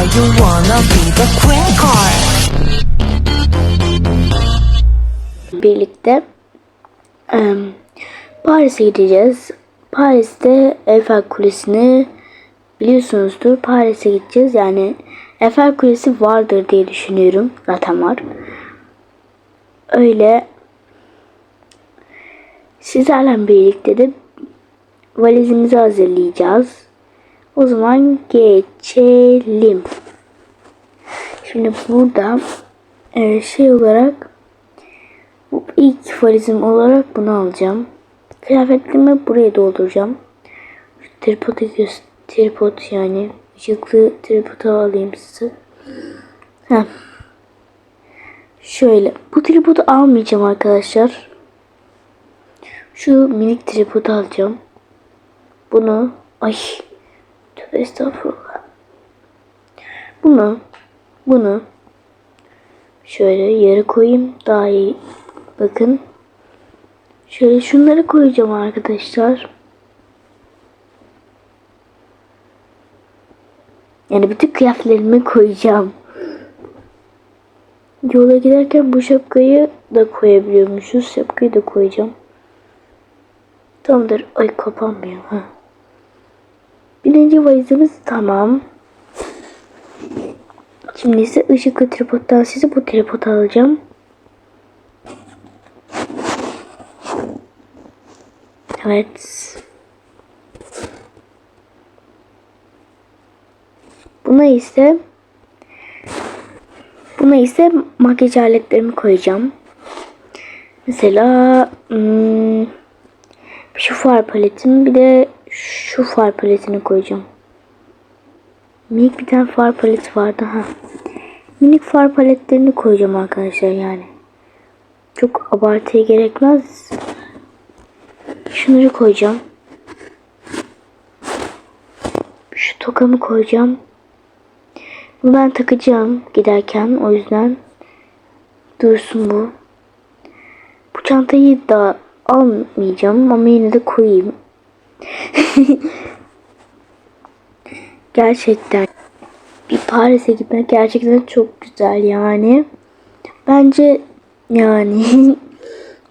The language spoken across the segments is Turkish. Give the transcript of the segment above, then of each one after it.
car. You wanna be the queen car. birlikte em, Paris'e gideceğiz. Paris'te Eiffel Kulesi'ni biliyorsunuzdur. Paris'e gideceğiz. Yani Eiffel Kulesi vardır diye düşünüyorum. Zaten var. Öyle sizlerle birlikte de valizimizi hazırlayacağız. O zaman geçelim. Şimdi burada e, şey olarak bu ilk valizim olarak bunu alacağım. Kıyafetlerimi buraya dolduracağım. Şu tripodu tripod yani ışıklı tripodu alayım size. Heh. Şöyle bu tripodu almayacağım arkadaşlar. Şu minik tripodu alacağım. Bunu ay tövbe estağfurullah. Bunu bunu şöyle yere koyayım daha iyi Bakın. Şöyle şunları koyacağım arkadaşlar. Yani bütün kıyafetlerimi koyacağım. Yola giderken bu şapkayı da koyabiliyormuşuz. Şapkayı da koyacağım. Tamamdır. Ay kapanmıyor. Ha. Birinci valizimiz tamam. Şimdi ise ışıklı tripoddan size bu tripod alacağım. Evet. Buna ise buna ise makyaj aletlerimi koyacağım. Mesela hmm, şu far paletimi bir de şu far paletini koyacağım. Minik bir tane far paleti vardı ha. Minik far paletlerini koyacağım arkadaşlar yani. Çok abartıya gerekmez. Şunları koyacağım. Şu tokamı koyacağım. Bunu ben takacağım giderken. O yüzden dursun bu. Bu çantayı da almayacağım ama yine de koyayım. gerçekten bir Paris'e gitmek gerçekten çok güzel yani. Bence yani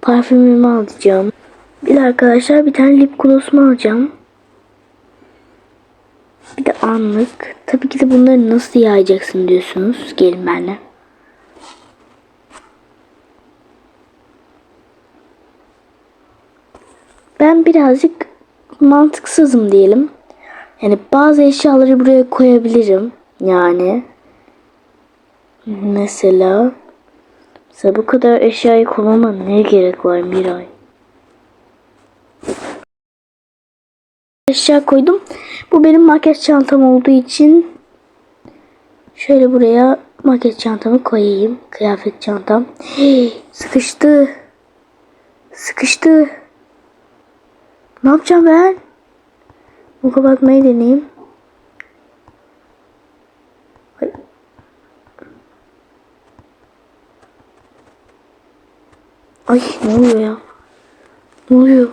parfümümü alacağım. Bir de arkadaşlar bir tane lip gloss'umu alacağım. Bir de anlık. Tabii ki de bunları nasıl yayacaksın diyorsunuz. Gelin benimle. Ben birazcık mantıksızım diyelim. Yani bazı eşyaları buraya koyabilirim. Yani mesela mesela bu kadar eşyayı koymama ne gerek var Miray? eşya koydum. Bu benim makyaj çantam olduğu için şöyle buraya makyaj çantamı koyayım. Kıyafet çantam. Hey, sıkıştı. Sıkıştı. Ne yapacağım ben? Bu kapatmayı deneyeyim. Ay. Ay ne oluyor ya? Ne oluyor?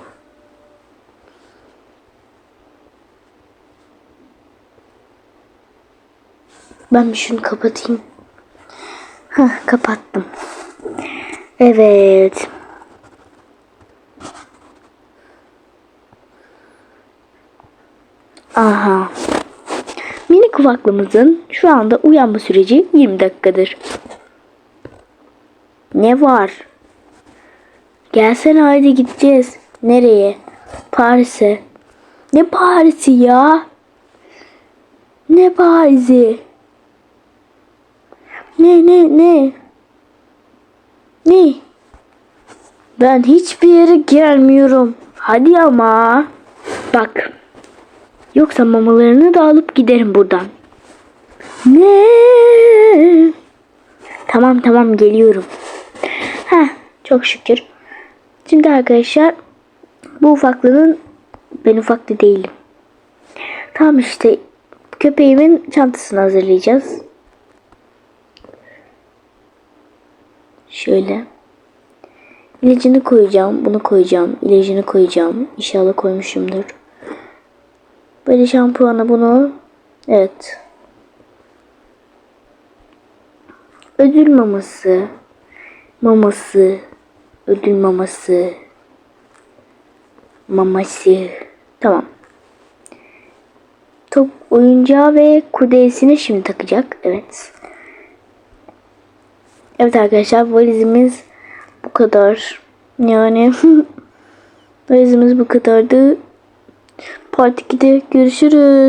Ben bir şunu kapatayım. Hah kapattım. Evet. Aha. Mini kulaklığımızın şu anda uyanma süreci 20 dakikadır. Ne var? Gelsene haydi gideceğiz. Nereye? Paris'e. Ne Paris'i ya? Ne Paris'i? Ne ne ne? Ne? Ben hiçbir yere gelmiyorum. Hadi ama. Bak. Yoksa mamalarını da alıp giderim buradan. Ne? Tamam tamam geliyorum. Heh çok şükür. Şimdi arkadaşlar bu ufaklığın ben ufaklı değilim. Tamam işte köpeğimin çantasını hazırlayacağız. Şöyle. İlacını koyacağım. Bunu koyacağım. İlacını koyacağım. İnşallah koymuşumdur. Böyle şampuanı bunu. Evet. ödül maması, maması, ödül maması, maması. Tamam. Top oyuncağı ve kudesini şimdi takacak. Evet. Evet arkadaşlar valizimiz bu kadar. Yani valizimiz bu kadardı. Part 2'de görüşürüz.